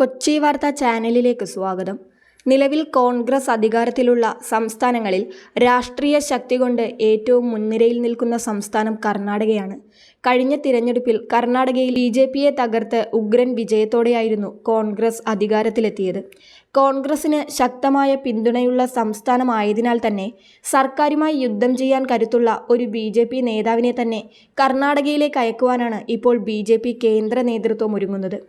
കൊച്ചി വാർത്താ ചാനലിലേക്ക് സ്വാഗതം. നിലവിൽ കോൺഗ്രസ് അധികാരത്തിലുള്ള സംസ്ഥാനങ്ങളിൽ രാഷ്ട്രീയ ശക്തി കൊണ്ട് ഏറ്റവും മുൻനിരയിൽ നിൽക്കുന്ന സംസ്ഥാനം കർണാടകയാണ്. കഴിഞ്ഞ തിരഞ്ഞെടുപ്പിൽ കർണാടകയിൽ ബി ജെ പിയെ തകർത്ത് ഉഗ്രൻ വിജയത്തോടെയായിരുന്നു കോൺഗ്രസ് അധികാരത്തിലെത്തിയത്. കോൺഗ്രസിന് ശക്തമായ പിന്തുണയുള്ള സംസ്ഥാനമായതിനാൽ തന്നെ സർക്കാരുമായി യുദ്ധം ചെയ്യാൻ കരുത്തുള്ള ഒരു ബി ജെ പി നേതാവിനെ തന്നെ കർണാടകയിലേക്ക് അയക്കുവാനാണ് ഇപ്പോൾ ബി ജെ പി കേന്ദ്ര നേതൃത്വം ഒരുങ്ങുന്നത്.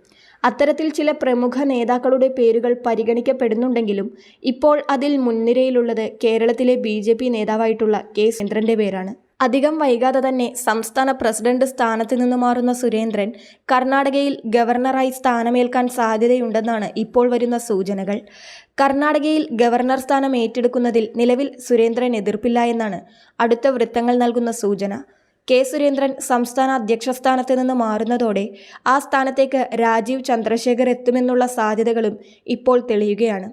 അത്തരത്തിൽ ചില പ്രമുഖ നേതാക്കളുടെ പേരുകൾ പരിഗണിക്കപ്പെടുന്നുണ്ടെങ്കിലും ഇപ്പോൾ അതിൽ മുൻനിരയിലുള്ളത് കേരളത്തിലെ ബി ജെ പി നേതാവായിട്ടുള്ള കെ സുരേന്ദ്രന്റെ പേരാണ്. അധികം വൈകാതെ തന്നെ സംസ്ഥാന പ്രസിഡന്റ് സ്ഥാനത്ത് നിന്ന് മാറുന്ന സുരേന്ദ്രൻ കർണാടകയിൽ ഗവർണറായി സ്ഥാനമേൽക്കാൻ സാധ്യതയുണ്ടെന്നാണ് ഇപ്പോൾ വരുന്ന സൂചനകൾ. കർണാടകയിൽ ഗവർണർ സ്ഥാനം ഏറ്റെടുക്കുന്നതിൽ നിലവിൽ സുരേന്ദ്രൻ എതിർപ്പില്ല എന്നാണ് അടുത്ത വൃത്തങ്ങൾ നൽകുന്ന സൂചന. കെ സുരേന്ദ്രൻ സംസ്ഥാന അധ്യക്ഷ സ്ഥാനത്ത് നിന്ന് മാറുന്നതോടെ ആ സ്ഥാനത്തേക്ക് രാജീവ് ചന്ദ്രശേഖർ എത്തുമെന്നുള്ള സാധ്യതകളും ഇപ്പോൾ തെളിയുകയാണ്.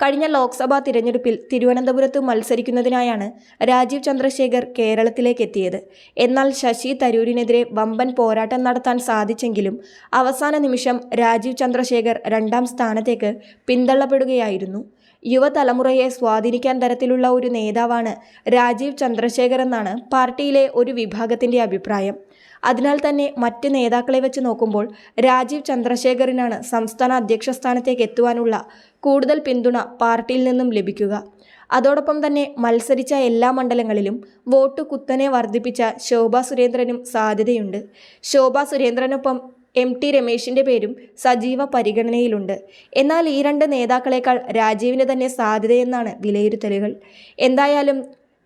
കഴിഞ്ഞ ലോക്സഭാ തിരഞ്ഞെടുപ്പിൽ തിരുവനന്തപുരത്ത് മത്സരിക്കുന്നതിനായാണ് രാജീവ് ചന്ദ്രശേഖർ കേരളത്തിലേക്ക് എത്തിയത്. എന്നാൽ ശശി തരൂരിനെതിരെ വമ്പൻ പോരാട്ടം നടത്താൻ സാധിച്ചെങ്കിലും അവസാന നിമിഷം രാജീവ് ചന്ദ്രശേഖർ രണ്ടാം സ്ഥാനത്തേക്ക് പിന്തള്ളപ്പെടുകയായിരുന്നു. യുവതലമുറയെ സ്വാധീനിക്കാൻ തരത്തിലുള്ള ഒരു നേതാവാണ് രാജീവ് ചന്ദ്രശേഖർ എന്നാണ് പാർട്ടിയിലെ ഒരു വിഭാഗത്തിന്റെ അഭിപ്രായം. അതിനാൽ തന്നെ മറ്റ് നേതാക്കളെ വെച്ച് നോക്കുമ്പോൾ രാജീവ് ചന്ദ്രശേഖറിനാണ് സംസ്ഥാന അധ്യക്ഷ സ്ഥാനത്തേക്ക് എത്തുവാനുള്ള കൂടുതൽ പിന്തുണ പാർട്ടിയിൽ നിന്നും ലഭിക്കുക. അതോടൊപ്പം തന്നെ മത്സരിച്ച എല്ലാ മണ്ഡലങ്ങളിലും വോട്ട് കുത്തനെ വർദ്ധിപ്പിച്ച ശോഭാ സുരേന്ദ്രനും സാധ്യതയുണ്ട്. ശോഭാ സുരേന്ദ്രനൊപ്പം എം ടി രമേശിന്റെ പേരും സജീവ പരിഗണനയിലുണ്ട്. എന്നാൽ ഈ രണ്ട് നേതാക്കളെക്കാൾ രാജീവിന് തന്നെ സാധ്യതയെന്നാണ് വിലയിരുത്തലുകൾ. എന്തായാലും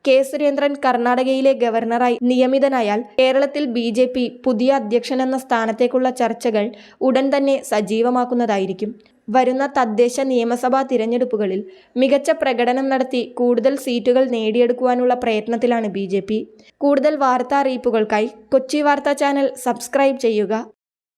കെ സുരേന്ദ്രൻ കർണാടകയിലെ ഗവർണറായി നിയമിതനായാൽ കേരളത്തിൽ ബി ജെ പി പുതിയ അധ്യക്ഷനെന്ന സ്ഥാനത്തേക്കുള്ള ചർച്ചകൾ ഉടൻ തന്നെ സജീവമാക്കുന്നതായിരിക്കും. വരുന്ന തദ്ദേശ നിയമസഭാ തിരഞ്ഞെടുപ്പുകളിൽ മികച്ച പ്രകടനം നടത്തി കൂടുതൽ സീറ്റുകൾ നേടിയെടുക്കുവാനുള്ള പ്രയത്നത്തിലാണ് ബി കൂടുതൽ വാർത്താ അറിയിപ്പുകൾക്കായി കൊച്ചി വാർത്താ ചാനൽ സബ്സ്ക്രൈബ് ചെയ്യുക.